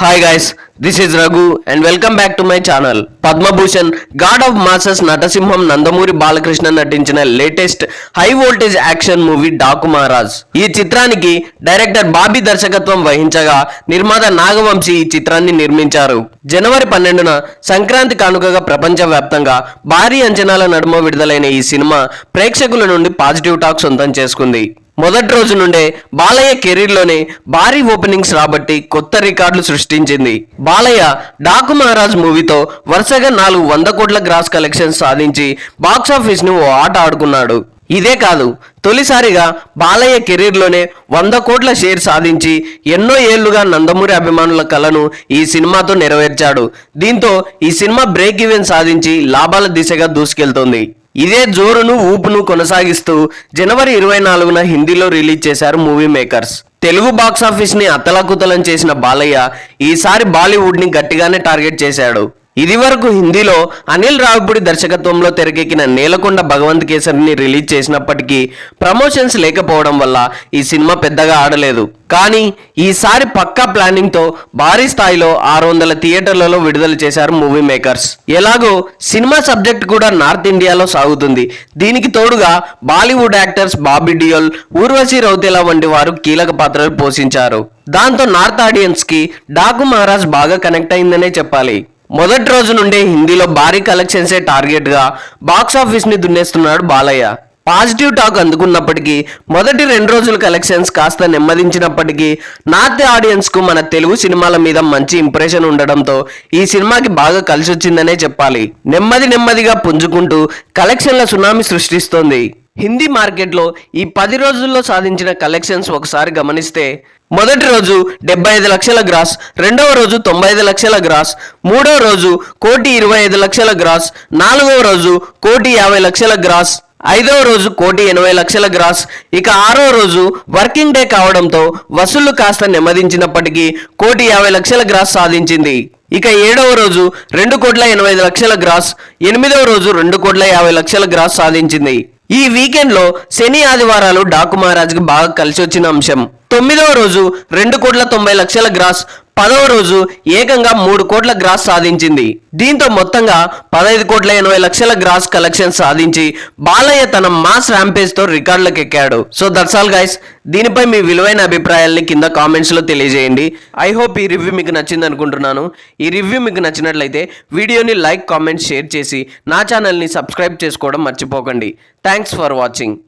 Hi guys this is Raghu and welcome back to my channel Padma Bhushan god of masses నటసింహం Nandamuri Balakrishna నటించిన latest high voltage action movie Daaku Maharaj ఈ చిత్రానికి director Bobby దర్శకత్వం వహించగా నిర్మాత నాగవంశీ ఈ చిత్రాన్ని నిర్మించారు. జనవరి పన్నెండున సంక్రాంతి కానుకగా ప్రపంచవ్యాప్తంగా భారీ అంచనాల నడుమ విడుదలైన ఈ సినిమా ప్రేక్షకుల నుండి పాజిటివ్ టాక్ సొంతం చేసుకుంది. మొదటి రోజు నుండే బాలయ్య కెరీర్లోనే భారీ ఓపెనింగ్స్ రాబట్టి కొత్త రికార్డులు సృష్టించింది. బాలయ్య డాకు మహారాజ్ మూవీతో వరుసగా నాలుగు వంద కోట్ల గ్రాస్ కలెక్షన్స్ సాధించి బాక్సాఫీస్ను ఓ ఆట ఆడుకున్నాడు. ఇదే కాదు తొలిసారిగా బాలయ్య కెరీర్లోనే వంద కోట్ల షేర్ సాధించి ఎన్నో ఏళ్ళుగా నందమూరి అభిమానుల కలను ఈ సినిమాతో నెరవేర్చాడు. దీంతో ఈ సినిమా బ్రేక్ ఈవెన్ సాధించి లాభాల దిశగా దూసుకెళ్తోంది. ఇదే జోరును ఊపును కొనసాగిస్తూ జనవరి ఇరవై నాలుగున హిందీలో రిలీజ్ చేశారు మూవీ మేకర్స్. తెలుగు బాక్సాఫీస్ని అతలాకుతలం చేసిన బాలయ్య ఈసారి బాలీవుడ్ని గట్టిగానే టార్గెట్ చేశాడు. ఇదివరకు హిందీలో అనిల్ రావుపూడి దర్శకత్వంలో తెరకెక్కిన నేలకొండ భగవంత్ కేసరిని రిలీజ్ చేసినప్పటికీ ప్రమోషన్స్ లేకపోవడం వల్ల ఈ సినిమా పెద్దగా ఆడలేదు. కానీ ఈసారి పక్కా ప్లానింగ్తో భారీ స్థాయిలో ఆరు వందల థియేటర్లలో విడుదల చేశారు మూవీ మేకర్స్. ఎలాగో సినిమా సబ్జెక్ట్ కూడా నార్త్ ఇండియాలో సాగుతుంది. దీనికి తోడుగా బాలీవుడ్ యాక్టర్స్ బాబీ డియోల్ ఊర్వశి రౌతేలా వంటి వారు కీలక పాత్రలు పోషించారు. దాంతో నార్త్ ఆడియన్స్కి డాకు మహారాజ్ బాగా కనెక్ట్ అయిందనే చెప్పాలి. మొదటి రోజు నుండే హిందీలో భారీ కలెక్షన్సే టార్గెట్గా బాక్సాఫీస్ని బాక్స్ దున్నేస్తున్నాడు బాలయ్య. పాజిటివ్ టాక్ అందుకున్నప్పటికీ మొదటి రెండు రోజుల కలెక్షన్స్ కాస్త నెమ్మదించినప్పటికీ నార్త్ ఆడియన్స్కు మన తెలుగు సినిమాల మీద మంచి ఇంప్రెషన్ ఉండడంతో ఈ సినిమాకి బాగా కలిసొచ్చిందనే చెప్పాలి. నెమ్మది నెమ్మదిగా పుంజుకుంటూ కలెక్షన్ల సునామీ సృష్టిస్తోంది. హిందీ మార్కెట్లో ఈ పది రోజుల్లో సాధించిన కలెక్షన్స్ ఒకసారి గమనిస్తే మొదటి రోజు డెబ్బై ఐదు లక్షల గ్రాస్ రెండవ రోజు తొంభై ఐదు లక్షల గ్రాస్ మూడవ రోజు కోటి ఇరవై ఐదు లక్షల గ్రాస్ నాలుగవ రోజు కోటి యాభై లక్షల గ్రాస్ ఐదవ రోజు కోటి ఎనభై లక్షల గ్రాస్ ఇక ఆరో రోజు వర్కింగ్ డే కావడంతో వసూళ్ళు కాస్త నెమ్మదించినప్పటికీ కోటి యాభై లక్షల గ్రాస్ సాధించింది. ఇక ఏడవ రోజు రెండు కోట్ల ఎనభై ఐదు లక్షల గ్రాస్ ఎనిమిదవ రోజు రెండు కోట్ల యాభై లక్షల గ్రాస్ సాధించింది. ఈ వీకెండ్లో శని ఆదివారాలు డాకు మహారాజ్కి బాగా కలిసి వచ్చిన అంశం. తొమ్మిదవ రోజు రెండు కోట్ల తొంభై లక్షల గ్రాస్ పదవ రోజు ఏకంగా మూడు కోట్ల గ్రాస్ సాధించింది. దీంతో మొత్తంగా పదహైదు కోట్ల ఎనభై లక్షల గ్రాస్ కలెక్షన్ సాధించి బాలయ్య తన మాస్ ర్యాంపేజ్తో రికార్డులకు ఎక్కాడు సో దట్స్ ఆల్ గైస్ దీనిపై మీ విలువైన అభిప్రాయాల్ని కింద కామెంట్స్లో తెలియజేయండి. ఐ హోప్ ఈ రివ్యూ మీకు నచ్చింది అనుకుంటున్నాను. ఈ రివ్యూ మీకు నచ్చినట్లయితే వీడియోని లైక్ కామెంట్ షేర్ చేసి నా ఛానల్ని సబ్స్క్రైబ్ చేసుకోవడం మర్చిపోకండి. Thanks for watching